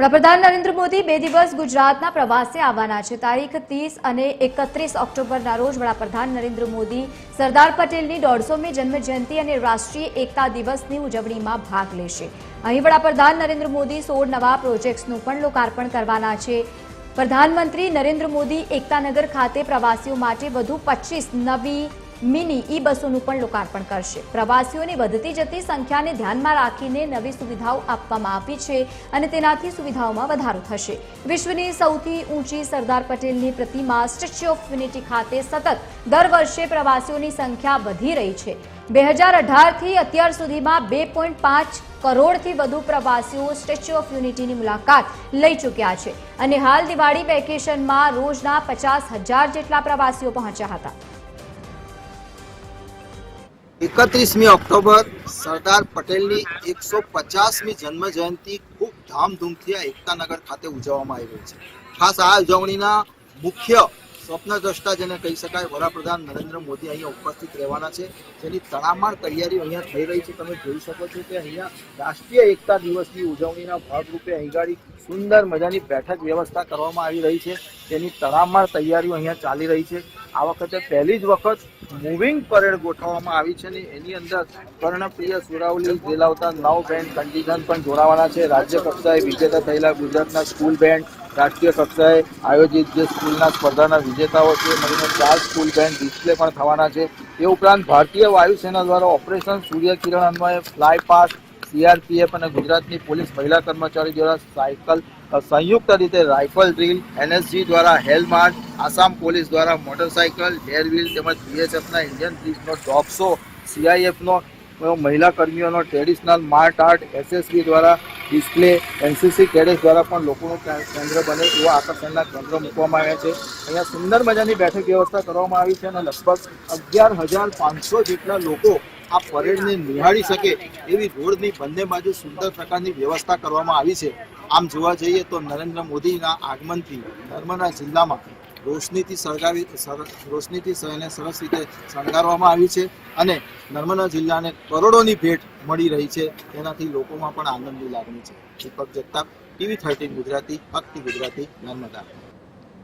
વડાપ્રધાન નરેન્દ્ર મોદી બે દિવસ ગુજરાતના પ્રવાસે આવવાના છે. તારીખ ત્રીસ અને એકત્રીસ ઓક્ટોબરના રોજ વડાપ્રધાન નરેન્દ્ર મોદી સરદાર પટેલની દોઢસોમી જન્મજયંતિ અને રાષ્ટ્રીય એકતા દિવસની ઉજવણીમાં ભાગ લેશે. અહીં વડાપ્રધાન નરેન્દ્ર મોદી સોળ નવા પ્રોજેક્ટ્સનું પણ લોકાર્પણ કરવાના છે. પ્રધાનમંત્રી નરેન્દ્ર મોદી એકતાનગર ખાતે પ્રવાસીઓ માટે વધુ પચીસ નવી મિની ઈ બસોનું પણ લોકાર્પણ કરશે. પ્રવાસીઓની વધતી જતી સંખ્યાને ધ્યાનમાં રાખીને નવી સુવિધાઓ આપવામાં આવી છે અને તેનાથી સુવિધાઓમાં વધારો થશે. વિશ્વની સૌથી ઊંચી સરદાર પટેલની પ્રતિમા સ્ટેચ્યુ ઓફ યુનિટી ખાતે સતત દર વર્ષે પ્રવાસીઓની સંખ્યા વધી રહી છે. બે હજાર અઢારથી અત્યાર સુધીમાં બે પોઈન્ટ પાંચ કરોડથી વધુ પ્રવાસીઓ સ્ટેચ્યુ ઓફ યુનિટીની મુલાકાત લઈ ચૂક્યા છે. અને હાલ દિવાળી વેકેશનમાં રોજના પચાસ હજાર જેટલા પ્રવાસીઓ પહોંચ્યા હતા. એકત્રીસમી ઓક્ટોબર સરદાર પટેલની એકસો પચાસમી જન્મ જયંતિ ખૂબ ધામધૂમથી આ એકતાનગર ખાતે ઉજવવામાં આવી છે. ખાસ આ ઉજવણીના મુખ્ય સ્વપ્નદ્રષ્ટા જેને કહી શકાય, વડાપ્રધાન નરેન્દ્ર મોદી અહીંયા ઉપસ્થિત રહેવાના છે. જેની તડામાર તૈયારીઓ અહીંયા થઈ રહી છે. તમે જોઈ શકો છો કે અહીંયા રાષ્ટ્રીય એકતા દિવસની ઉજવણીના ભાગરૂપે અહીંગાડી સુંદર મજાની બેઠક વ્યવસ્થા કરવામાં આવી રહી છે. તેની તડામાર તૈયારીઓ અહીંયા ચાલી રહી છે. આ વખતે પહેલી જ વખત મૂવિંગ પરેડ ગોઠવવામાં આવી છે ને એની અંદર કર્ણપ્રિય સુરાવલી જેલાવતા નવ બેન્ડ કન્ટીજન પણ જોડાવાના છે. રાજ્ય કક્ષાએ વિજેતા થયેલા ગુજરાતના સ્કૂલ બેન્ડ રાષ્ટ્રીય કક્ષાએ આયોજિત જે સ્કૂલના સ્પર્ધાના વિજેતાઓ છે, મળીને ચાર સ્કૂલ બેન્ડ ડિસ્પ્લે પણ થવાના છે. એ ઉપરાંત ભારતીય વાયુસેના દ્વારા ઓપરેશન સૂર્યકિરણ અન્વયે ફ્લાય પાસ્ટ સીઆરપીએફ અને ગુજરાતની પોલીસ મહિલા કર્મચારી દ્વારા સાયકલ સંયુક્ત રીતે રાઇફલ ડ્રીલ, એનએસજી દ્વારા હેલમાર્ટ, આસામ પોલીસ દ્વારા મોટરસાયકલ ડેર વ્હીલ તેમજ બીએસએફના ઇન્ડિયન પોલીસનો ડોક્સો સીઆઈએફનો મહિલા કર્મીઓનો ટ્રેડિશનલ માર્ટ આર્ટ એસએસબી દ્વારા ડિસ્પ્લે, એનસીસી કેડેટ દ્વારા પણ લોકોનું કેન્દ્ર બને એવા આકર્ષણના કેન્દ્ર મૂકવામાં આવ્યા છે. અહીંયા સુંદર મજાની બેઠક વ્યવસ્થા કરવામાં આવી છે અને લગભગ અગિયાર હજાર પાંચસો જેટલા લોકો આ પરેડને નિહાળી શકે એવી રોડની બંને બાજુ સુંદર પ્રકારની વ્યવસ્થા કરવામાં આવી છે. આમ જોવા જઈએ તો નરેન્દ્ર મોદીના આગમનથી નર્મદા જિલ્લામાં રોશનીથી સળગાવી રોશનીથી એને સરસ રીતે શણગારવામાં આવી છે અને નર્મદા જિલ્લાને કરોડોની ભેટ મળી રહી છે. તેનાથી લોકોમાં પણ આનંદની લાગણી છે. દીપક જગતાપ, ટીવી થર્ટીન ગુજરાતી, ભક્તિ ગુજરાતી, નર્મદા.